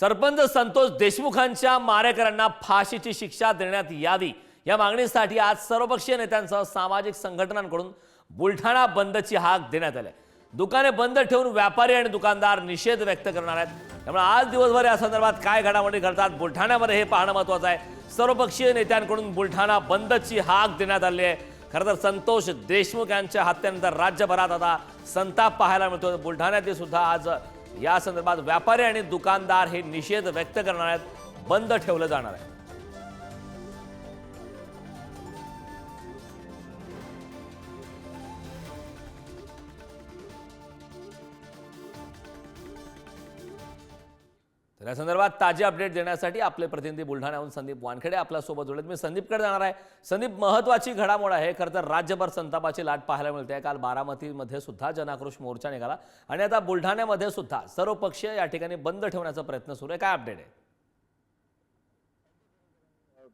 सरपंच संतोष देशमुखांच्या मारेकरांना फाशीची शिक्षा देण्यात यावी या मागणीसाठी आज सर्वपक्षीय नेत्यांसह सामाजिक संघटनांकडून बुलढाणा बंदची हाक देण्यात आली. आहे. दुकाने बंद ठेवून व्यापारी आणि दुकानदार निषेध व्यक्त करणार आहेत. त्यामुळे आज दिवसभर या संदर्भात काय घडामोडी घडतात बुलढाण्यामध्ये हे पाहणं महत्वाचं आहे. सर्वपक्षीय नेत्यांकडून बुलढाणा बंदची हाक देण्यात आली आहे. खरं तर संतोष देशमुख यांच्या हत्येनंतर राज्यभरात आता संताप पाहायला मिळतो बुलढाण्यातील सुद्धा आज या संदर्भात व्यापारी आणि दुकानदार हे निषेध व्यक्त करणार आहेत. बंद ठेवलं जाणार आहे. तर या संदर्भात ताजे अपडेट देण्यासाठी आपले प्रतिनिधी बुलढाण्याहून संदीप वानखेडे आपल्यासोबत जोडलेत. मी संदीपकडे जाणार आहे. संदीप महत्वाची घडामोड आहे. खरं तर राज्यभर संतापाची लाट पाहायला मिळते. काल बारामतीमध्ये सुद्धा जनाक्रोश मोर्चा निघाला. आणि आता बुलढाण्यामध्ये सुद्धा सर्व पक्षीय या ठिकाणी बंद ठेवण्याचा प्रयत्न सुरू आहे. काय अपडेट आहे?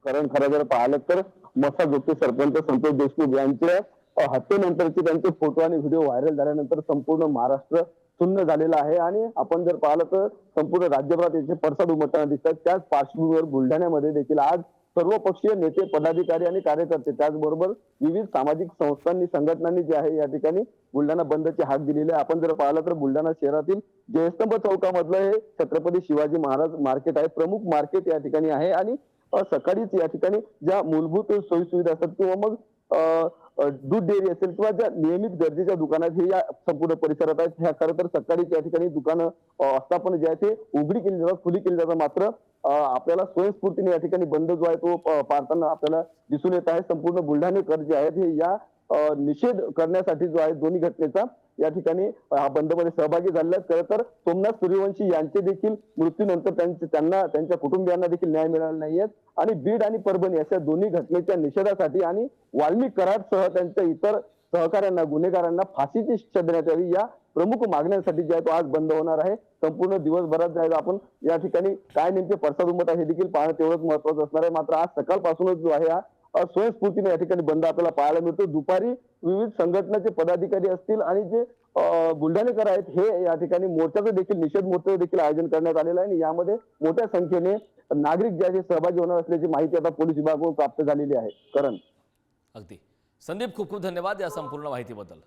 कारण खरं जर पाहिलं तर मसा जोगचे सरपंच संतोष देशमुख यांच्या हत्येनंतरचे त्यांचे फोटो आणि व्हिडिओ व्हायरल झाल्यानंतर संपूर्ण महाराष्ट्र सुन्न झालेला आहे. आणि आपण जर पाहिलं तर संपूर्ण राज्यभरात याचे पडसाद उमटताना दिसतात. त्याच पार्श्वभूमीवर बुलढाण्यामध्ये देखील आज सर्व पक्षीय नेते पदाधिकारी आणि कार्यकर्ते त्याचबरोबर विविध सामाजिक संस्थांनी संघटनांनी जे आहे या ठिकाणी बुलढाणा बंदचे हाक दिलेले आहे. आपण जर पाहिलं तर बुलढाणा शहरातील जयस्तंभ चौकामधलं हे छत्रपती शिवाजी महाराज मार्केट आहे. प्रमुख मार्केट या ठिकाणी आहे. आणि सकाळीच या ठिकाणी ज्या मूलभूत सोयी सुविधा असतात किंवा मग दूध डेअरी असेल किंवा ज्या नियमित गरजेच्या दुकानात हे या संपूर्ण परिसरात आहेत ह्या खरं तर सकाळी त्या ठिकाणी दुकानं अ, आस्थापन जे आहे ते उघडी केली जातात खुली केली जातात. मात्र आपल्याला स्वयंस्फूर्तीने या ठिकाणी बंद जो आहे तो पाळताना आपल्याला दिसून येत आहे. संपूर्ण बुलढाणेकर जे आहेत हे या निषेध करण्यासाठी जो आहे दोन्ही घटनेचा या ठिकाणी हा बंदमध्ये सहभागी झाले खरं तर सोमनाथ सूर्यवंशी यांचे देखील मृत्यूनंतर त्यांचे त्यांना त्यांच्या कुटुंबियांना देखील न्याय मिळाला नाहीये आणि बीड आणि परभणी अशा दोन्ही घटनेच्या निषेधासाठी आणि वाल्मिक कराडसह त्यांच्या इतर सहकाऱ्यांना गुन्हेगारांना फाशीची शिक्षा देण्यात यावी या प्रमुख मागण्यांसाठी जे आहे तो आज बंद होणार आहे. संपूर्ण दिवसभरात जे आहे आपण या ठिकाणी काय नेमके पडसाद उमट आहे हे देखील पाहणं तेवढंच महत्वाचं असणार आहे. मात्र आज सकाळपासूनच जो आहे हा स्वयंस्फूर्तीने या ठिकाणी बंद आपल्याला पाहायला मिळतो. दुपारी विविध संघटनाचे पदाधिकारी असतील आणि जे बुलढाणेकर आहेत हे या ठिकाणी मोर्चाचं देखील निषेध मोर्चाचं देखील आयोजन करण्यात आलेलं आहे. आणि यामध्ये मोठ्या संख्येने नागरिक जे आहे सहभागी होणार असल्याची माहिती आता पोलीस विभागाकडून प्राप्त झालेली आहे. करण. अगदी. संदीप खूप खूप धन्यवाद या संपूर्ण माहितीबद्दल.